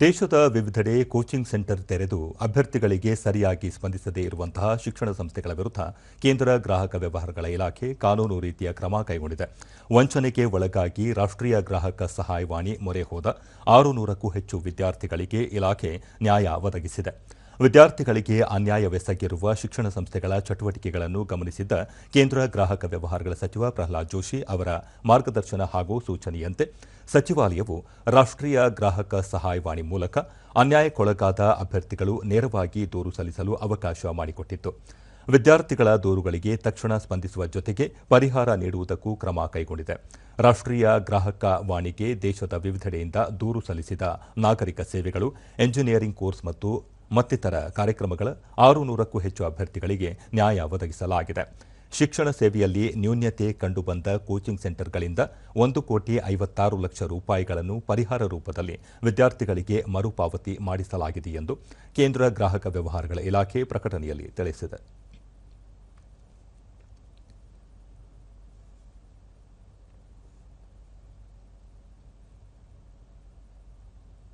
ದೇಶದ ವಿವಿಧೆಡೆ coaching centre ತೆರೆದು ಅಭ್ಯರ್ಥಿಗಳಿಗೆ ಸರಿಯಾಗಿ ಸ್ಪಂದಿಸದೇ ಇರುವಂತಹ ಶಿಕ್ಷಣ ಸಂಸ್ಥೆಗಳ ವಿರುದ್ಧ ಕೇಂದ್ರ ಗ್ರಾಹಕ ವ್ಯವಹಾರಗಳ ಇಲಾಖೆ ಕಾನೂನು ರೀತಿಯ ಕ್ರಮ ಕೈಗೊಂಡಿದೆ. ವಂಚನೆಗೆ ಒಳಗಾಗಿ ರಾಷ್ಟ್ರೀಯ ಗ್ರಾಹಕ ಸಹಾಯವಾಣಿ ಮೊರೆ ಹೋದ ಆರು ಹೆಚ್ಚು ವಿದ್ಯಾರ್ಥಿಗಳಿಗೆ ಇಲಾಖೆ ನ್ಯಾಯ ಒದಗಿಸಿದೆ. ವಿದ್ಯಾರ್ಥಿಗಳಿಗೆ ಅನ್ಯಾಯವೆಸಗಿರುವ ಶಿಕ್ಷಣ ಸಂಸ್ಥೆಗಳ ಚಟುವಟಿಕೆಗಳನ್ನು ಗಮನಿಸಿದ್ದ ಕೇಂದ್ರ ಗ್ರಾಹಕ ವ್ಯವಹಾರಗಳ ಸಚಿವ ಪ್ರಹ್ಲಾದ್ ಜೋಶಿ ಅವರ ಮಾರ್ಗದರ್ಶನ ಹಾಗೂ ಸೂಚನೆಯಂತೆ ಸಚಿವಾಲಯವು ರಾಷ್ಟ್ರೀಯ ಗ್ರಾಹಕ ಸಹಾಯವಾಣಿ ಮೂಲಕ ಅನ್ಯಾಯಕ್ಕೊಳಗಾದ ಅಭ್ಯರ್ಥಿಗಳು ನೇರವಾಗಿ ದೂರು ಸಲ್ಲಿಸಲು ಅವಕಾಶ ಮಾಡಿಕೊಟ್ಟಿತ್ತು. ವಿದ್ಯಾರ್ಥಿಗಳ ದೂರುಗಳಿಗೆ ತಕ್ಷಣ ಸ್ಪಂದಿಸುವ ಜೊತೆಗೆ ಪರಿಹಾರ ನೀಡುವುದಕ್ಕೂ ಕ್ರಮ ಕೈಗೊಂಡಿದೆ. ರಾಷ್ಟ್ರೀಯ ಗ್ರಾಹಕ ವಾಣಿಗೆ ದೇಶದ ವಿವಿಧೆಡೆಯಿಂದ ದೂರು ಸಲ್ಲಿಸಿದ ನಾಗರಿಕ ಸೇವೆಗಳು, ಎಂಜಿನಿಯರಿಂಗ್ ಕೋರ್ಸ್ ಮತ್ತು ಮತ್ತಿತರ ಕಾರ್ಯಕ್ರಮಗಳ ಆರು ನೂರಕ್ಕೂ ಹೆಚ್ಚು ಅಭ್ಯರ್ಥಿಗಳಿಗೆ ನ್ಯಾಯ ಒದಗಿಸಲಾಗಿದೆ. ಶಿಕ್ಷಣ ಸೇವೆಯಲ್ಲಿ ನ್ಯೂನ್ಯತೆ ಕಂಡುಬಂದ ಕೋಚಿಂಗ್ ಸೆಂಟರ್ಗಳಿಂದ ಒಂದು ಕೋಟಿ ಐವತ್ತಾರು ಲಕ್ಷ ರೂಪಾಯಿಗಳನ್ನು ಪರಿಹಾರ ರೂಪದಲ್ಲಿ ವಿದ್ಯಾರ್ಥಿಗಳಿಗೆ ಮರುಪಾವತಿ ಮಾಡಿಸಲಾಗಿದೆ ಎಂದು ಕೇಂದ್ರ ಗ್ರಾಹಕ ವ್ಯವಹಾರಗಳ ಇಲಾಖೆ ಪ್ರಕಟಣೆಯಲ್ಲಿ ತಿಳಿಸಿದೆ.